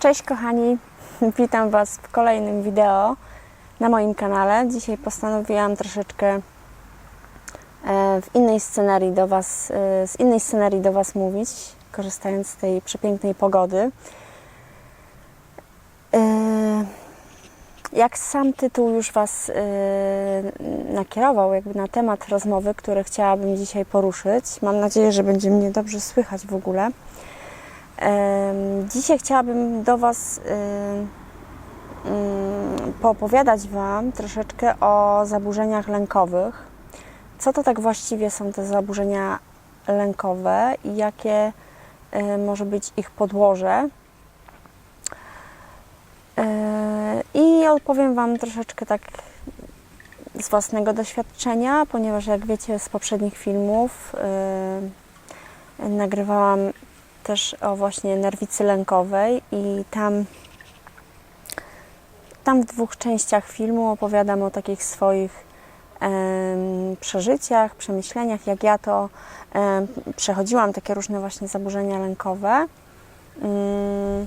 Cześć kochani, witam Was w kolejnym wideo na moim kanale. Dzisiaj postanowiłam troszeczkę e, w innej scenarii do Was, e, z innej scenarii do Was mówić, korzystając z tej przepięknej pogody. E, Jak sam tytuł już Was nakierował jakby na temat rozmowy, który chciałabym dzisiaj poruszyć, mam nadzieję, że będzie mnie dobrze słychać w ogóle. Dzisiaj chciałabym do Was poopowiadać Wam troszeczkę o zaburzeniach lękowych. Co to tak właściwie są te zaburzenia lękowe i jakie y, może być ich podłoże. Y, I opowiem Wam troszeczkę tak z własnego doświadczenia, ponieważ jak wiecie z poprzednich filmów nagrywałam też o właśnie nerwicy lękowej i tam, tam w dwóch częściach filmu opowiadam o takich swoich przeżyciach, przemyśleniach, jak ja to przechodziłam, takie różne właśnie zaburzenia lękowe, mm,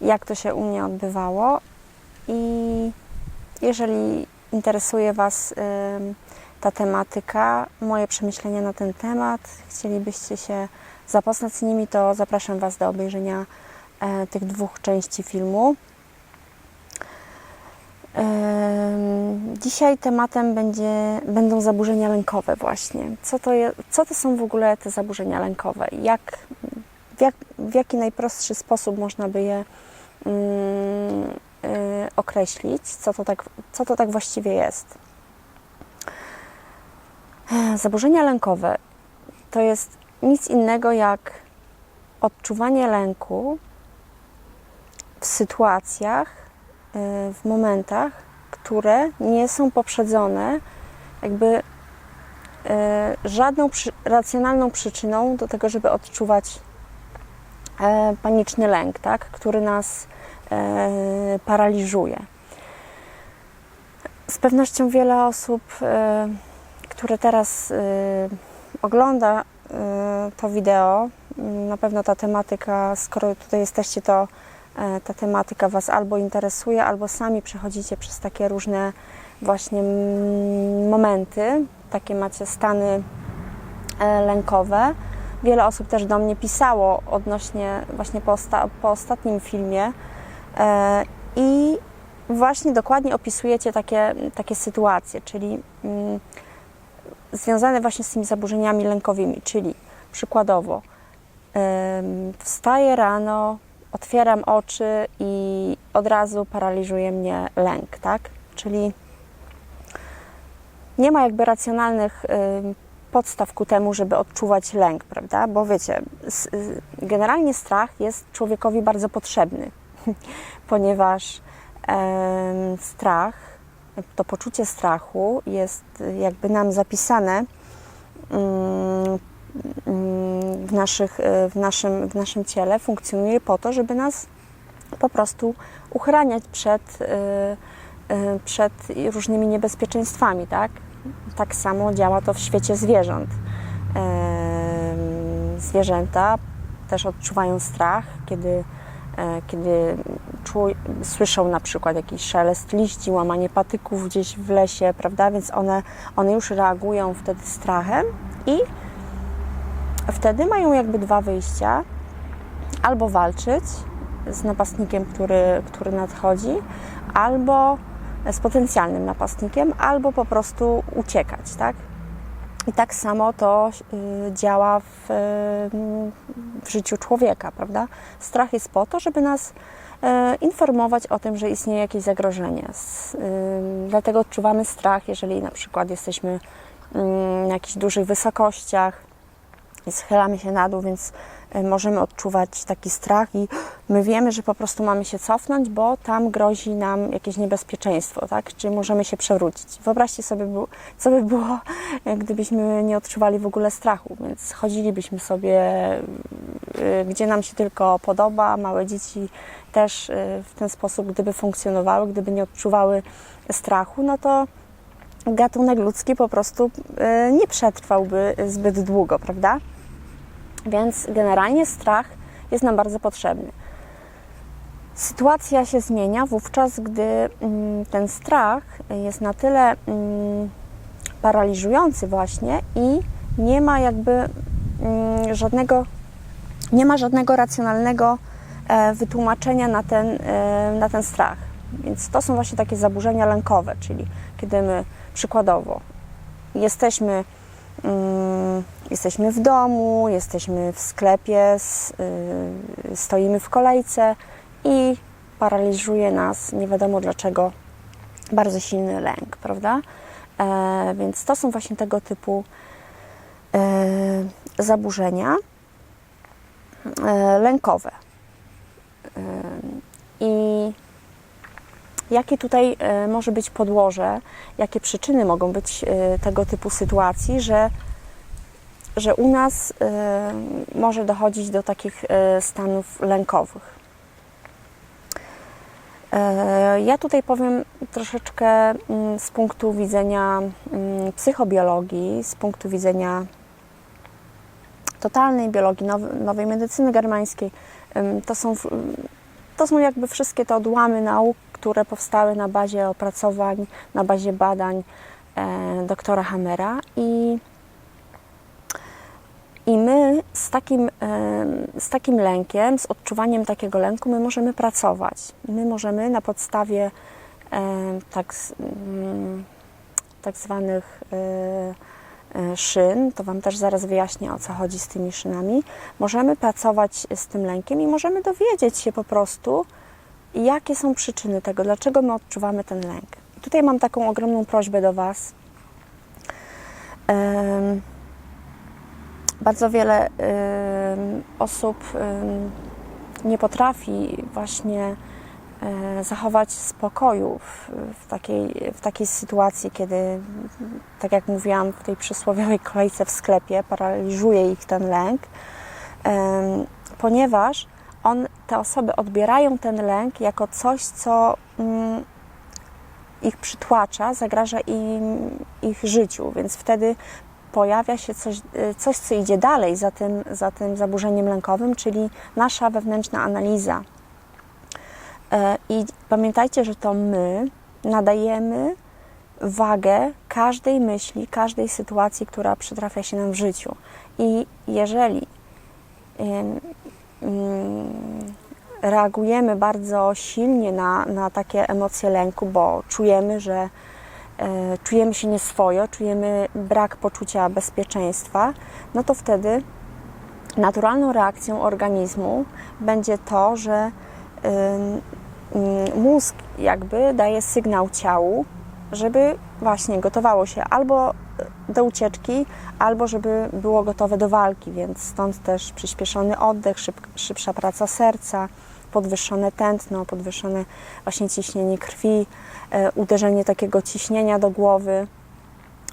jak to się u mnie odbywało. I jeżeli interesuje Was ta tematyka, moje przemyślenia na ten temat, chcielibyście się zapoznać z nimi, to zapraszam Was do obejrzenia e, tych dwóch części filmu. Dzisiaj tematem będzie, będą zaburzenia lękowe właśnie. Co to, je, co to są w ogóle te zaburzenia lękowe? Jak, w, jak, w jaki najprostszy sposób można by je mm, y, określić? Co to, tak, co to tak właściwie jest? Zaburzenia lękowe to jest nic innego jak odczuwanie lęku w sytuacjach, y, w momentach, które nie są poprzedzone jakby y, żadną racjonalną przyczyną do tego, żeby odczuwać e, paniczny lęk, tak, który nas e, paraliżuje. Z pewnością wiele osób, e, które teraz e, ogląda y, to wideo. Na pewno ta tematyka, skoro tutaj jesteście, to e, ta tematyka Was albo interesuje, albo sami przechodzicie przez takie różne właśnie momenty, takie macie stany e, lękowe. Wiele osób też do mnie pisało odnośnie właśnie po, osta- po ostatnim filmie e, i właśnie dokładnie opisujecie takie, takie sytuacje, czyli mm, związane właśnie z tymi zaburzeniami lękowymi, czyli przykładowo wstaję rano, otwieram oczy i od razu paraliżuje mnie lęk, tak? Czyli nie ma jakby racjonalnych podstaw ku temu, żeby odczuwać lęk, prawda? Bo wiecie, y, generalnie strach jest człowiekowi bardzo potrzebny, ponieważ strach to poczucie strachu jest jakby nam zapisane mm, mm, w, naszych, w, naszym, w naszym ciele, funkcjonuje po to, żeby nas po prostu uchraniać przed, y, y, przed różnymi niebezpieczeństwami, tak? Tak samo działa to w świecie zwierząt. Zwierzęta też odczuwają strach, kiedy e, kiedy czuj, słyszą na przykład jakiś szelest liści, łamanie patyków gdzieś w lesie, prawda? Więc one, one już reagują wtedy strachem i wtedy mają jakby dwa wyjścia. Albo walczyć z napastnikiem, który, który nadchodzi, albo z potencjalnym napastnikiem, albo po prostu uciekać, tak? I tak samo to y, działa w, y, w życiu człowieka, prawda? Strach jest po to, żeby nas informować o tym, że istnieje jakieś zagrożenie. Dlatego odczuwamy strach, jeżeli na przykład jesteśmy na jakichś dużych wysokościach i schylamy się na dół, więc możemy odczuwać taki strach i my wiemy, że po prostu mamy się cofnąć, bo tam grozi nam jakieś niebezpieczeństwo, tak? Czy możemy się przewrócić. Wyobraźcie sobie, co by było, y, gdybyśmy nie odczuwali w ogóle strachu, więc chodzilibyśmy sobie y, gdzie nam się tylko podoba. Małe dzieci też w ten sposób, gdyby funkcjonowały, gdyby nie odczuwały strachu, no to gatunek ludzki po prostu nie przetrwałby zbyt długo, prawda? Więc generalnie strach jest nam bardzo potrzebny. Sytuacja się zmienia wówczas, gdy mm, ten strach jest na tyle mm, paraliżujący właśnie i nie ma jakby mm, żadnego, nie ma żadnego racjonalnego e, wytłumaczenia na ten, e, na ten strach. Więc to są właśnie takie zaburzenia lękowe, czyli kiedy my przykładowo jesteśmy, jesteśmy w domu, jesteśmy w sklepie, y, stoimy w kolejce i paraliżuje nas nie wiadomo dlaczego bardzo silny lęk, prawda? E, więc to są właśnie tego typu e, zaburzenia e, lękowe. I jakie tutaj e, może być podłoże, jakie przyczyny mogą być e, tego typu sytuacji, że, że u nas e, może dochodzić do takich stanów lękowych. Ja tutaj powiem troszeczkę mm, z punktu widzenia mm, psychobiologii, z punktu widzenia totalnej biologii, now- nowej medycyny germańskiej. To są, to są jakby wszystkie te odłamy nauk, które powstały na bazie opracowań, na bazie badań e, doktora Hammera i i my z takim, em, z takim lękiem, z odczuwaniem takiego lęku, my możemy pracować. My możemy na podstawie em, tak, mm, tak zwanych e, e, szyn, to Wam też zaraz wyjaśnię o co chodzi z tymi szynami, możemy pracować z tym lękiem i możemy dowiedzieć się po prostu, jakie są przyczyny tego, dlaczego my odczuwamy ten lęk. Tutaj mam taką ogromną prośbę do Was. Bardzo wiele osób nie potrafi właśnie e, zachować spokoju w, w, takiej, w takiej sytuacji, kiedy, tak jak mówiłam, w tej przysłowiowej kolejce w sklepie paraliżuje ich ten lęk, ponieważ on, te osoby odbierają ten lęk jako coś, co mm, ich przytłacza, zagraża im ich życiu, więc wtedy pojawia się coś, y, coś co idzie dalej za tym, za tym zaburzeniem lękowym, czyli nasza wewnętrzna analiza. E, I pamiętajcie, że to my nadajemy wagę każdej myśli, każdej sytuacji, która przytrafia się nam w życiu. I jeżeli reagujemy bardzo silnie na, na takie emocje lęku, bo czujemy, że e, czujemy się nieswojo, czujemy brak poczucia bezpieczeństwa, no to wtedy naturalną reakcją organizmu będzie to, że ym, mózg jakby daje sygnał ciału, żeby właśnie gotowało się albo do ucieczki, albo żeby było gotowe do walki, więc stąd też przyspieszony oddech, szyb, szybsza praca serca, podwyższone tętno, podwyższone właśnie ciśnienie krwi, e, uderzenie takiego ciśnienia do głowy,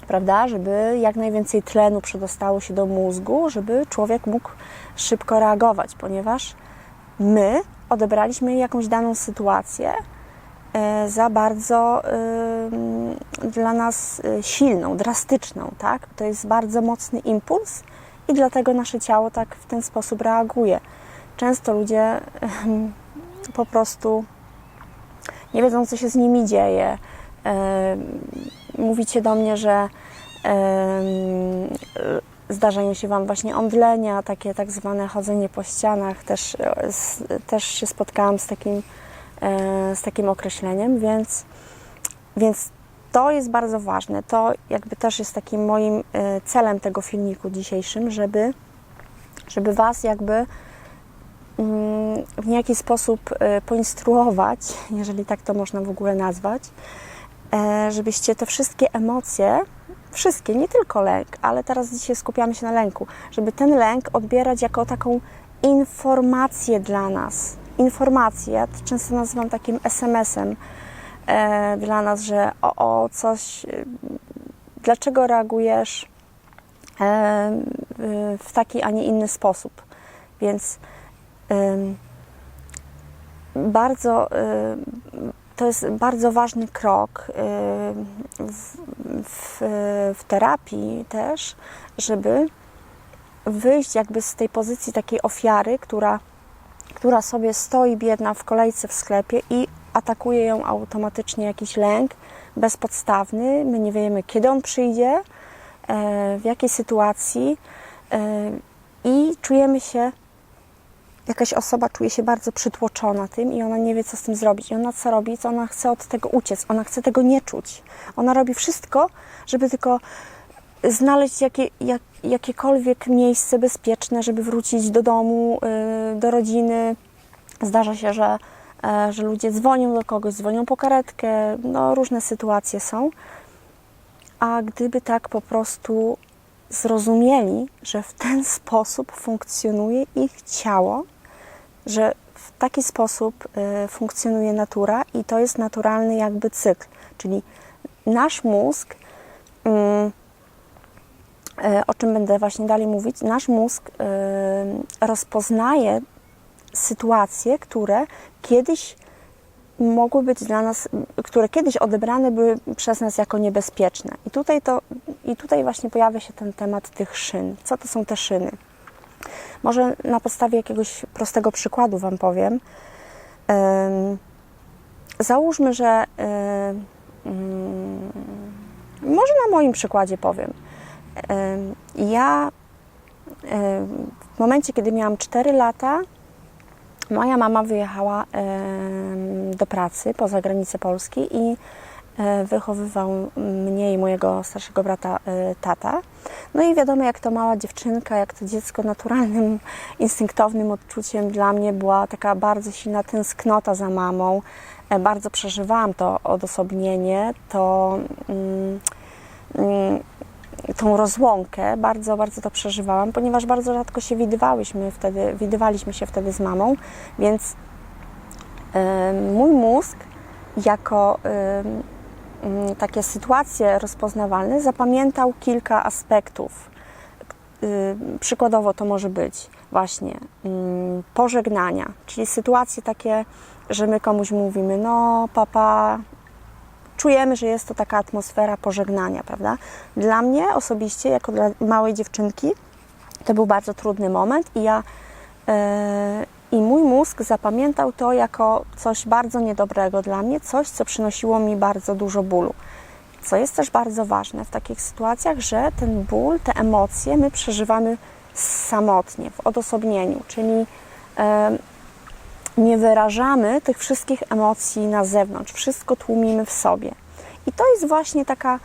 prawda, żeby jak najwięcej tlenu przedostało się do mózgu, żeby człowiek mógł szybko reagować, ponieważ my odebraliśmy jakąś daną sytuację za bardzo dla nas y, silną, drastyczną, tak? To jest bardzo mocny impuls i dlatego nasze ciało tak w ten sposób reaguje. Często ludzie po prostu nie wiedzą, co się z nimi dzieje. Mówicie do mnie, że zdarzają się Wam właśnie omdlenia, takie tak zwane chodzenie po ścianach. Też, s- też się spotkałam z takim, z takim określeniem, więc, więc to jest bardzo ważne. To jakby też jest takim moim e, celem tego filmiku dzisiejszym, żeby, żeby Was jakby mm, w niejaki sposób e, poinstruować, jeżeli tak to można w ogóle nazwać, e, żebyście te wszystkie emocje, wszystkie, nie tylko lęk, ale teraz dzisiaj skupiamy się na lęku, żeby ten lęk odbierać jako taką informację dla nas. Informację, ja to często nazywam takim SMS-em e, dla nas, że o, o coś, e, dlaczego reagujesz e, w- w taki, a nie inny sposób. Więc em, bardzo em, to jest bardzo ważny krok em, w, w, w terapii też, żeby wyjść jakby z tej pozycji takiej ofiary, która która sobie stoi biedna w kolejce w sklepie i atakuje ją automatycznie jakiś lęk bezpodstawny. My nie wiemy, kiedy on przyjdzie, e, w jakiej sytuacji e, i czujemy się, jakaś osoba czuje się bardzo przytłoczona tym i ona nie wie, co z tym zrobić. I ona co robi? Co ona chce od tego uciec? Ona chce tego nie czuć. Ona robi wszystko, żeby tylko znaleźć jakie, jak, jakiekolwiek miejsce bezpieczne, żeby wrócić do domu, y, do rodziny. Zdarza się, że, e, że ludzie dzwonią do kogoś, dzwonią po karetkę, no różne sytuacje są. A gdyby tak po prostu zrozumieli, że w ten sposób funkcjonuje ich ciało, że w taki sposób y, funkcjonuje natura i to jest naturalny jakby cykl, czyli nasz mózg mm, o czym będę właśnie dalej mówić, nasz mózg y, rozpoznaje sytuacje, które kiedyś mogły być dla nas, które kiedyś odebrane były przez nas jako niebezpieczne. I tutaj, to, I tutaj właśnie pojawia się ten temat tych szyn. Co to są te szyny? Może na podstawie jakiegoś prostego przykładu Wam powiem. Załóżmy, że ym, może na moim przykładzie powiem. Ja w momencie, kiedy miałam 4 lata, moja mama wyjechała do pracy poza granicę Polski i e, wychowywał mnie i mojego starszego brata e, tata. No i wiadomo, jak to mała dziewczynka, jak to dziecko naturalnym, instynktownym odczuciem dla mnie była taka bardzo silna tęsknota za mamą. E, Bardzo przeżywałam to odosobnienie, to mm, mm, tą rozłąkę, bardzo, bardzo to przeżywałam, ponieważ bardzo rzadko się widywałyśmy wtedy, widywaliśmy się wtedy z mamą, więc mój mózg jako mm, takie sytuacje rozpoznawalne zapamiętał kilka aspektów. Y, Przykładowo to może być właśnie mm, pożegnania, czyli sytuacje takie, że my komuś mówimy, no papa, czujemy, że jest to taka atmosfera pożegnania, prawda? Dla mnie osobiście, jako dla małej dziewczynki, to był bardzo trudny moment i ja e, i mój mózg zapamiętał to jako coś bardzo niedobrego dla mnie, coś, co przynosiło mi bardzo dużo bólu. Co jest też bardzo ważne w takich sytuacjach, że ten ból, te emocje my przeżywamy samotnie, w odosobnieniu, czyli e, nie wyrażamy tych wszystkich emocji na zewnątrz, wszystko tłumimy w sobie. I to jest właśnie taka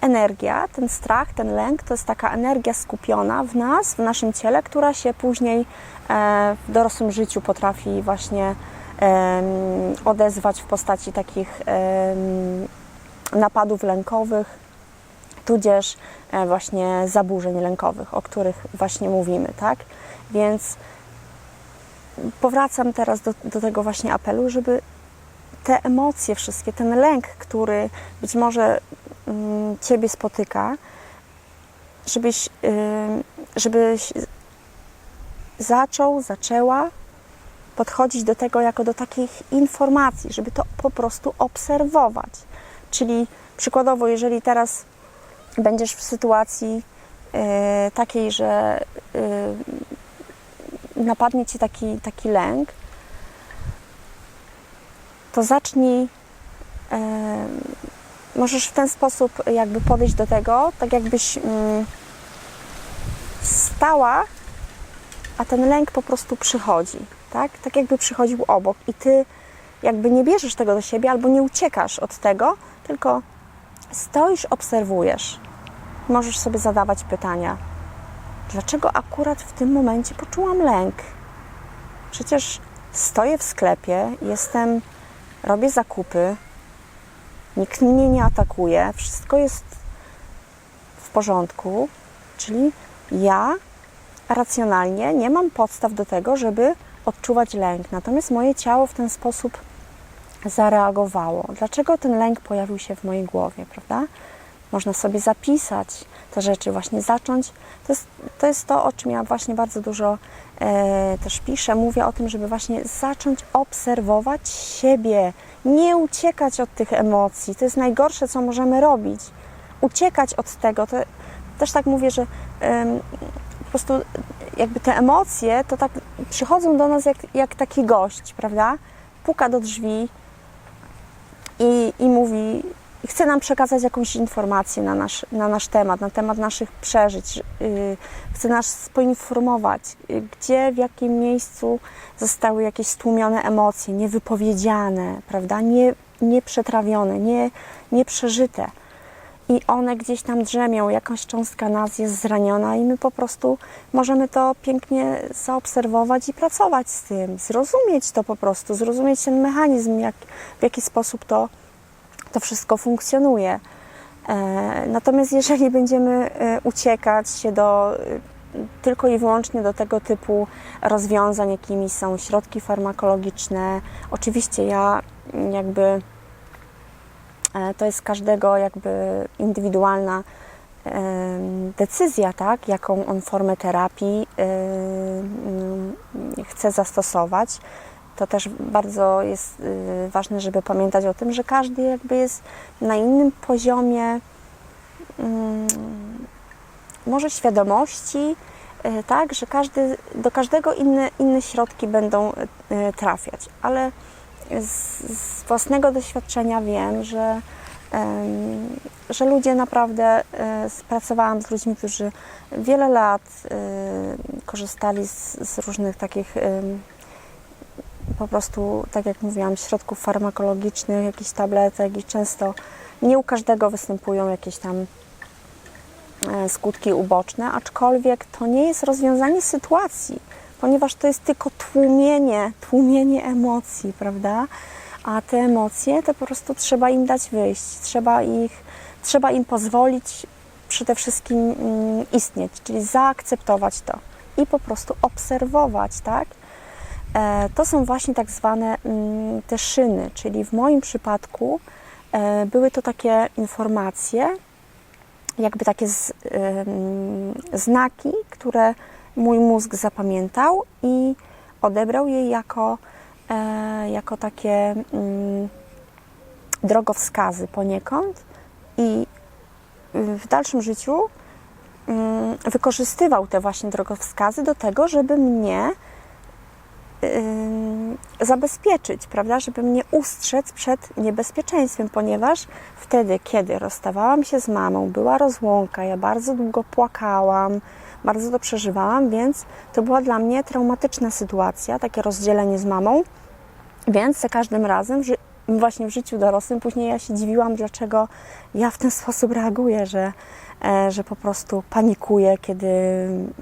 energia, ten strach, ten lęk, to jest taka energia skupiona w nas, w naszym ciele, która się później e, w dorosłym życiu potrafi właśnie odezwać w postaci takich napadów lękowych, tudzież e, właśnie zaburzeń lękowych, o których właśnie mówimy, tak? Więc powracam teraz do, do tego właśnie apelu, żeby te emocje wszystkie, ten lęk, który być może mm, Ciebie spotyka, żebyś, żebyś zaczął, zaczęła podchodzić do tego jako do takich informacji, żeby to po prostu obserwować. Czyli przykładowo, jeżeli teraz będziesz w sytuacji y, takiej, że y, napadnie ci taki, taki lęk, to zacznij. E, możesz w ten sposób jakby podejść do tego, tak jakbyś mm, stała, a ten lęk po prostu przychodzi, tak? Tak jakby przychodził obok i ty jakby nie bierzesz tego do siebie albo nie uciekasz od tego, tylko stoisz, obserwujesz. Możesz sobie zadawać pytania. Dlaczego akurat w tym momencie poczułam lęk? Przecież stoję w sklepie, jestem, robię zakupy, nikt mnie nie atakuje, wszystko jest w porządku, czyli ja racjonalnie nie mam podstaw do tego, żeby odczuwać lęk. Natomiast moje ciało w ten sposób zareagowało. Dlaczego ten lęk pojawił się w mojej głowie, prawda? Można sobie zapisać te rzeczy, właśnie zacząć. To jest to, jest to o czym ja właśnie bardzo dużo e, też piszę. Mówię o tym, żeby właśnie zacząć obserwować siebie, nie uciekać od tych emocji. To jest najgorsze, co możemy robić. Uciekać od tego. To, też tak mówię, że em, po prostu jakby te emocje to tak przychodzą do nas jak, jak taki gość, prawda? Puka do drzwi i, i mówi, chce nam przekazać jakąś informację na nasz, na nasz temat, na temat naszych przeżyć, yy, chce nas poinformować, yy, gdzie, w jakim miejscu zostały jakieś stłumione emocje, niewypowiedziane, prawda? Nie, nieprzetrawione, nie, nieprzeżyte i one gdzieś tam drzemią, jakaś cząstka nas jest zraniona i my po prostu możemy to pięknie zaobserwować i pracować z tym, zrozumieć to po prostu, zrozumieć ten mechanizm, jak, w jaki sposób to, to wszystko funkcjonuje. E, natomiast jeżeli będziemy e, uciekać się do e, tylko i wyłącznie do tego typu rozwiązań, jakimi są środki farmakologiczne, oczywiście ja jakby to jest każdego jakby indywidualna decyzja, tak, jaką on formę terapii chce zastosować. To też bardzo jest y, ważne, żeby pamiętać o tym, że każdy jakby jest na innym poziomie może świadomości, y, tak, że każdy, do każdego inne, inne środki będą y, trafiać, ale z, z własnego doświadczenia wiem, że, że ludzie naprawdę, pracowałam z ludźmi, którzy wiele lat korzystali z, z różnych takich po prostu, tak jak mówiłam, środków farmakologicznych, jakichś tabletek i często nie u każdego występują jakieś tam e, skutki uboczne, aczkolwiek to nie jest rozwiązanie sytuacji ponieważ to jest tylko tłumienie, tłumienie emocji, prawda? A te emocje to po prostu trzeba im dać wyjść, trzeba ich, trzeba im pozwolić przede wszystkim mm, istnieć, czyli zaakceptować to i po prostu obserwować, tak? E, to są właśnie tak zwane mm, te szyny, czyli w moim przypadku e, były to takie informacje, jakby takie z, znaki, które mój mózg zapamiętał i odebrał je jako, e, jako takie mm, drogowskazy poniekąd i w dalszym życiu mm, wykorzystywał te właśnie drogowskazy do tego, żeby mnie zabezpieczyć, prawda, żeby mnie ustrzec przed niebezpieczeństwem, ponieważ wtedy, kiedy rozstawałam się z mamą, była rozłąka, ja bardzo długo płakałam, bardzo to przeżywałam, więc to była dla mnie traumatyczna sytuacja, takie rozdzielenie z mamą. Więc za każdym razem, właśnie w życiu dorosłym, później ja się dziwiłam, dlaczego ja w ten sposób reaguję, że, e, że po prostu panikuję, kiedy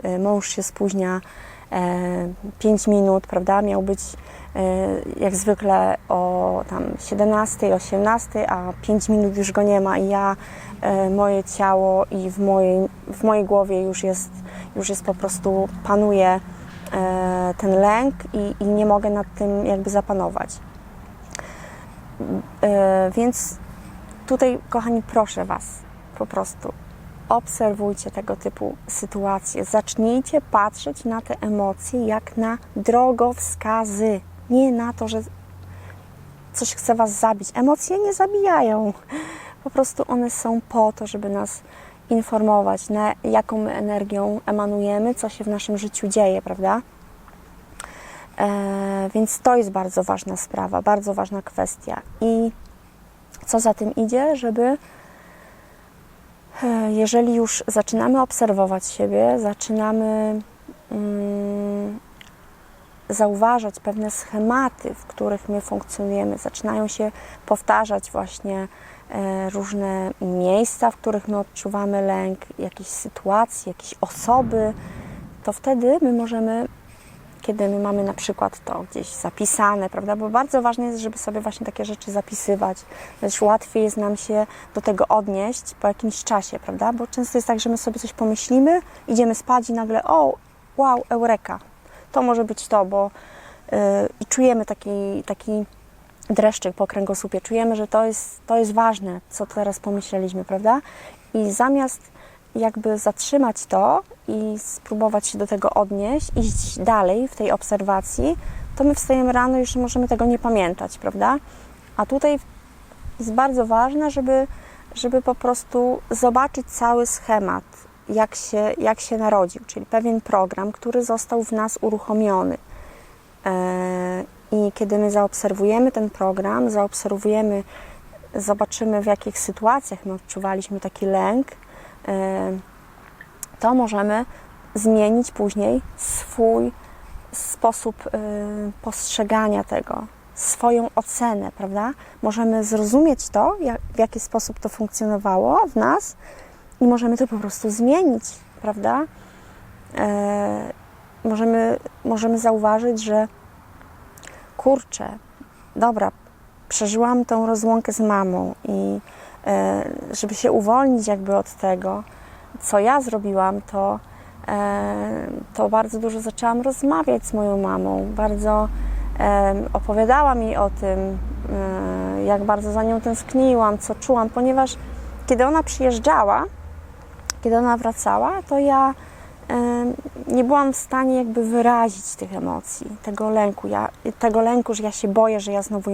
e, mąż się spóźnia 5 e, minut, prawda? Miał być jak zwykle o tam 17, 18, a 5 minut już go nie ma i ja, moje ciało i w mojej, w mojej głowie już jest już jest po prostu, panuje e, ten lęk i, i nie mogę nad tym jakby zapanować. E, więc tutaj, kochani, proszę Was, po prostu obserwujcie tego typu sytuacje. Zacznijcie patrzeć na te emocje jak na drogowskazy, nie na to, że coś chce Was zabić. Emocje nie zabijają. Po prostu one są po to, żeby nas informować, na jaką my energią emanujemy, co się w naszym życiu dzieje, prawda? E, więc to jest bardzo ważna sprawa, bardzo ważna kwestia. I co za tym idzie, żeby jeżeli już zaczynamy obserwować siebie, zaczynamy mm, zauważać pewne schematy, w których my funkcjonujemy, zaczynają się powtarzać właśnie E, różne miejsca, w których my odczuwamy lęk, jakieś sytuacje, jakieś osoby, to wtedy my możemy, kiedy my mamy na przykład to gdzieś zapisane, prawda, bo bardzo ważne jest, żeby sobie właśnie takie rzeczy zapisywać, też łatwiej jest nam się do tego odnieść po jakimś czasie, prawda, bo często jest tak, że my sobie coś pomyślimy, idziemy spać i nagle, o, wow, eureka, to może być to, bo yy, i czujemy taki, taki dreszczyk po kręgosłupie. Czujemy, że to jest, to jest ważne, co teraz pomyśleliśmy, prawda? I zamiast jakby zatrzymać to i spróbować się do tego odnieść, iść dalej w tej obserwacji, to my wstajemy rano i już możemy tego nie pamiętać, prawda? A tutaj jest bardzo ważne, żeby, żeby po prostu zobaczyć cały schemat jak się, jak się narodził, czyli pewien program, który został w nas uruchomiony. E, I kiedy my zaobserwujemy ten program, zaobserwujemy, zobaczymy w jakich sytuacjach my odczuwaliśmy taki lęk, to możemy zmienić później swój sposób e, postrzegania tego, swoją ocenę, prawda? Możemy zrozumieć to, jak, w jaki sposób to funkcjonowało w nas i możemy to po prostu zmienić, prawda? E, możemy, możemy zauważyć, że kurczę, dobra, przeżyłam tą rozłąkę z mamą i e, żeby się uwolnić jakby od tego, co ja zrobiłam, to, e, to bardzo dużo zaczęłam rozmawiać z moją mamą. Bardzo e, opowiadała mi o tym, e, jak bardzo za nią tęskniłam, co czułam, ponieważ kiedy ona przyjeżdżała, kiedy ona wracała, to ja e, nie byłam w stanie jakby wyrazić tych emocji, tego lęku, ja, tego lęku, że ja się boję, że ja znowu ją